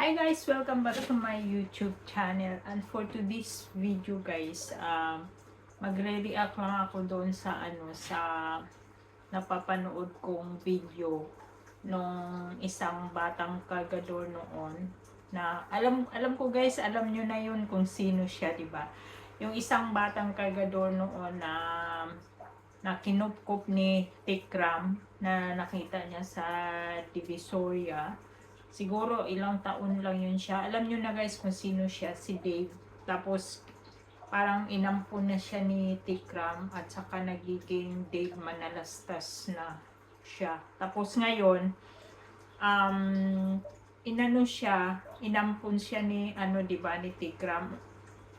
Hi guys! Welcome back to my YouTube channel. And for today's video guys, um, magre-react lang ako doon sa ano, sa napapanood kong video nung isang batang kagador noon na alam alam ko guys, alam nyo na yun kung sino siya, di ba? Yung isang batang kagador noon na na kinupkup ni Tikram na nakita niya sa Divisoria siguro ilang taon lang yun siya. Alam nyo na guys kung sino siya, si Dave. Tapos parang inampun na siya ni Tikram at saka nagiging Dave Manalastas na siya. Tapos ngayon, um, inano siya, inampun siya ni ano 'di ba ni Tikram.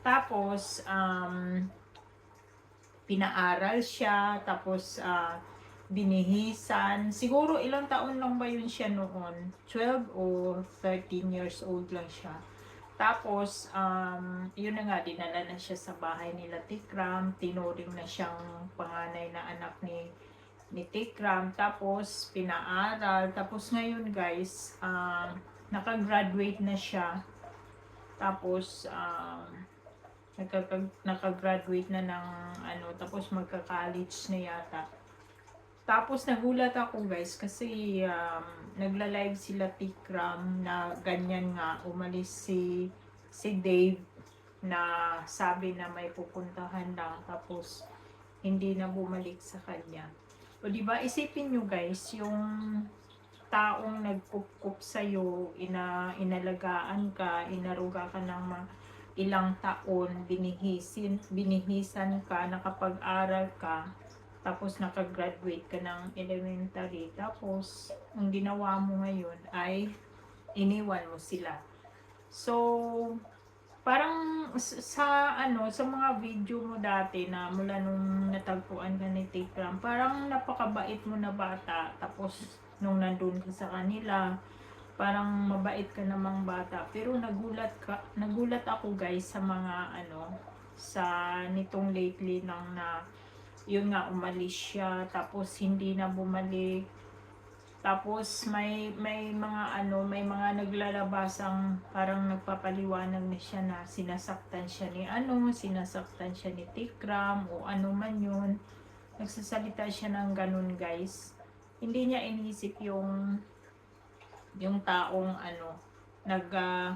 Tapos um, pinaaral siya, tapos ah, binihisan. Siguro ilang taon lang ba yun siya noon? 12 or 13 years old lang siya. Tapos, um, yun na nga, dinala na siya sa bahay nila Tikram. Tinuring na siyang panganay na anak ni ni Tikram. Tapos, pinaaral. Tapos ngayon guys, um, nakagraduate na siya. Tapos, um, nakagraduate na ng ano, tapos magka-college na yata. Tapos nagulat ako guys kasi um, nagla-live sila Tikram na ganyan nga umalis si si Dave na sabi na may pupuntahan lang tapos hindi na bumalik sa kanya. O di ba isipin nyo guys yung taong nagkukup sa iyo, ina inalagaan ka, inaruga ka ng mga ilang taon, binihisin, binihisan ka, nakapag-aral ka, tapos nakagraduate ka ng elementary, tapos ang ginawa mo ngayon ay iniwan mo sila. So, parang sa ano, sa mga video mo dati na mula nung natagpuan ka ni Tikram, parang napakabait mo na bata, tapos nung nandun ka sa kanila, parang mabait ka namang bata. Pero nagulat ka, nagulat ako guys sa mga ano, sa nitong lately nang na yun nga umalis siya tapos hindi na bumalik. Tapos may may mga ano may mga naglalabasang parang nagpapaliwanag na siya na sinasaktan siya ni ano sinasaktan siya ni Tikram o ano man yun. Nagsasalita siya ng ganun guys. Hindi niya inisip yung yung taong ano nag ah,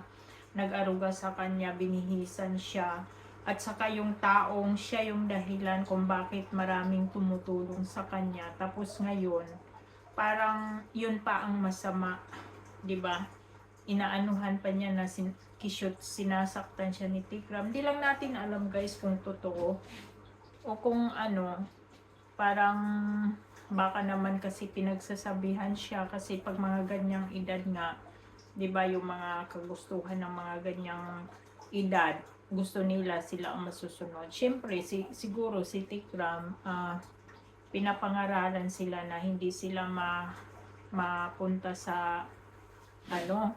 nag-aruga sa kanya binihisan siya at saka yung taong siya yung dahilan kung bakit maraming tumutulong sa kanya. Tapos ngayon, parang yun pa ang masama, 'di ba? Inaanuhan pa niya na sin kishoot, sinasaktan siya ni Tikram. Hindi lang natin alam guys kung totoo o kung ano, parang baka naman kasi pinagsasabihan siya kasi pag mga ganyang edad nga, 'di ba yung mga kagustuhan ng mga ganyang edad, gusto nila sila ang masusunod. Siyempre, si, siguro si Tikram, ah, pinapangaralan sila na hindi sila ma, mapunta sa ano,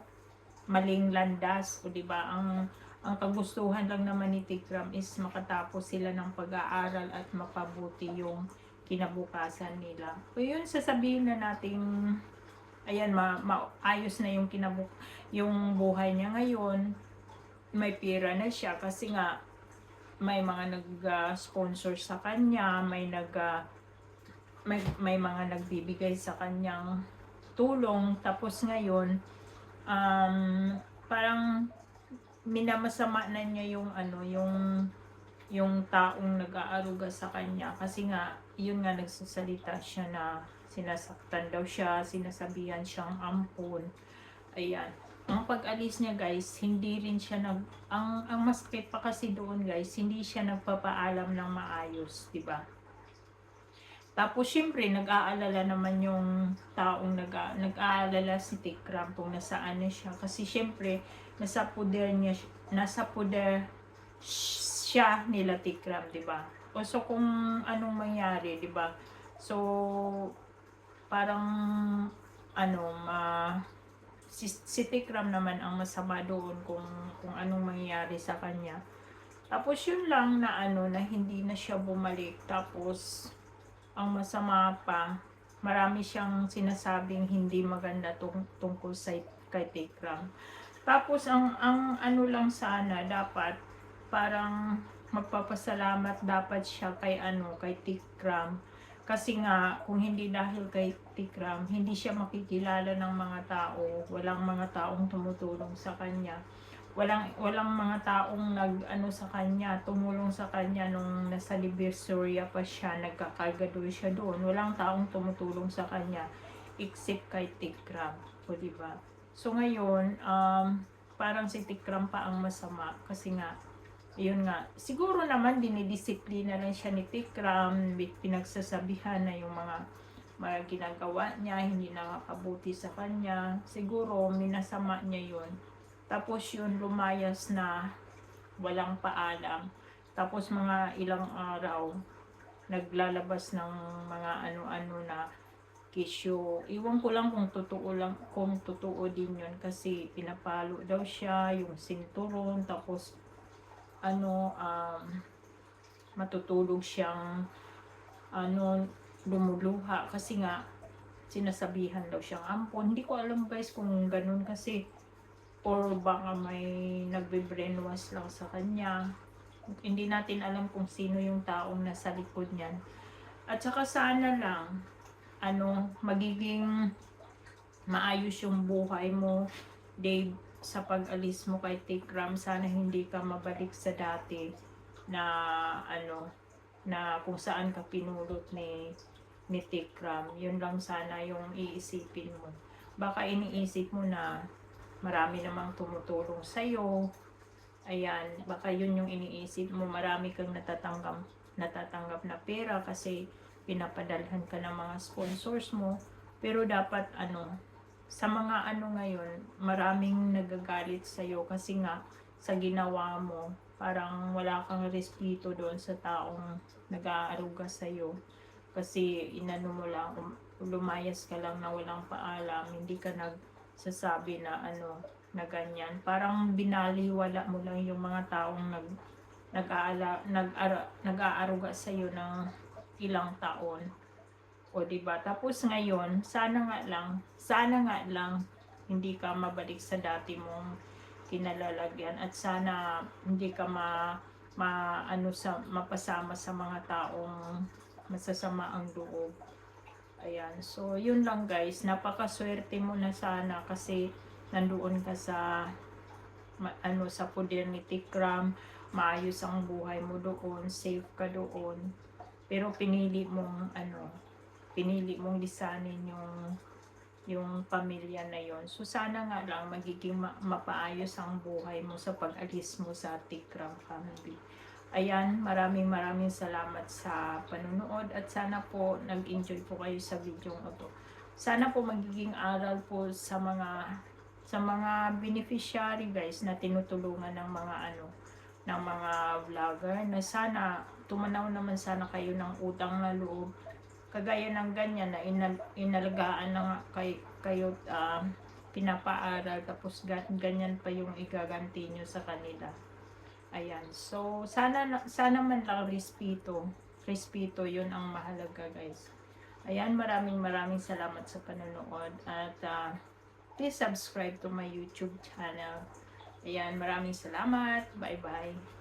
maling landas. O di ba ang, ang kagustuhan lang naman ni Tikram is makatapos sila ng pag-aaral at mapabuti yung kinabukasan nila. O yun, sasabihin na nating ayan, ma, maayos na yung kinabuk yung buhay niya ngayon may pera na siya kasi nga may mga nag-sponsor sa kanya, may nag ah, may, may mga nagbibigay sa kanyang tulong. Tapos ngayon um, parang minamasama na niya yung ano yung yung taong nag-aaruga sa kanya. Kasi nga yun nga nagsasalita siya na sinasaktan daw siya, sinasabihan siyang ampun. Ayan ang pag-alis niya guys, hindi rin siya nag ang ang masakit pa kasi doon guys, hindi siya nagpapaalam ng maayos, 'di ba? Tapos syempre nag-aalala naman yung taong nag nag-aalala si Tikram kung nasaan na siya kasi syempre nasa poder niya nasa poder siya nila Tikram, 'di ba? O so kung anong mangyari, 'di ba? So parang ano ma si, si Tikram naman ang masama doon kung kung anong mangyayari sa kanya. Tapos yun lang na ano na hindi na siya bumalik. Tapos ang masama pa, marami siyang sinasabing hindi maganda tung, tungkol sa kay Tikram. Tapos ang ang ano lang sana dapat parang magpapasalamat dapat siya kay ano kay Tikram kasi nga kung hindi dahil kay Tikram hindi siya makikilala ng mga tao. Walang mga taong tumutulong sa kanya. Walang walang mga taong nag ano sa kanya tumulong sa kanya nung nasa Liberia pa siya nagkakargado siya doon. Walang taong tumutulong sa kanya except kay Tikram o di ba? So ngayon um parang si Tikram pa ang masama kasi nga yun nga, siguro naman dinidisiplina lang siya ni Tikram, bi- pinagsasabihan na yung mga mga ginagawa niya, hindi nakakabuti sa kanya. Siguro minasama niya yun. Tapos yun lumayas na walang paalam. Tapos mga ilang araw, naglalabas ng mga ano-ano na kisyo. Iwan ko lang kung totoo lang, kung totoo din yun kasi pinapalo daw siya, yung sinturon, tapos ano, um, matutulog siyang ano, lumuluha kasi nga sinasabihan daw siyang ampon. Hindi ko alam guys kung ganun kasi or baka may nagbe-brainwash lang sa kanya. Hindi natin alam kung sino yung taong nasa likod niyan. At saka sana lang, ano, magiging maayos yung buhay mo, Dave, sa pag-alis mo kay Tikram, sana hindi ka mabalik sa dati na ano na kung saan ka pinulot ni ni Tikram. Yun lang sana yung iisipin mo. Baka iniisip mo na marami namang tumutulong sa iyo. Ayan, baka yun yung iniisip mo, marami kang natatanggap natatanggap na pera kasi pinapadalhan ka ng mga sponsors mo. Pero dapat ano, sa mga ano ngayon, maraming nagagalit sa iyo kasi nga sa ginawa mo, parang wala kang respeto doon sa taong nag-aaruga sa iyo. Kasi inano mo lang, um, lumayas ka lang na walang paalam, hindi ka nagsasabi na ano, na ganyan. Parang binaliwala mo lang yung mga taong nag nag-aala, nag-ara, nag-aaruga sa iyo ng ilang taon. O di ba? Tapos ngayon, sana nga lang, sana nga lang hindi ka mabalik sa dati mong kinalalagyan at sana hindi ka ma, ma ano sa mapasama sa mga taong masasama ang loob. Ayan. So, yun lang guys. Napakaswerte mo na sana kasi nandoon ka sa ma- ano sa poder ni Tikram, maayos ang buhay mo doon, safe ka doon. Pero pinili mong ano, pinili mong lisanin yung yung pamilya na yon. So sana nga lang magiging ma- mapaayos ang buhay mo sa pag-alis mo sa Tikram family. Ayan, maraming maraming salamat sa panunood at sana po nag-enjoy po kayo sa video ito. Sana po magiging aral po sa mga sa mga beneficiary guys na tinutulungan ng mga ano ng mga vlogger na sana tumanaw naman sana kayo ng utang na loob kagaya ng ganyan na inal, inalagaan na kay, kayo ah, pinapaaral tapos ga- ganyan pa yung igaganti nyo sa kanila. Ayan. So sana na- sana man lang respeto respeto yun ang mahalaga guys. Ayan maraming maraming salamat sa panonood at ah, please subscribe to my youtube channel. Ayan maraming salamat. Bye bye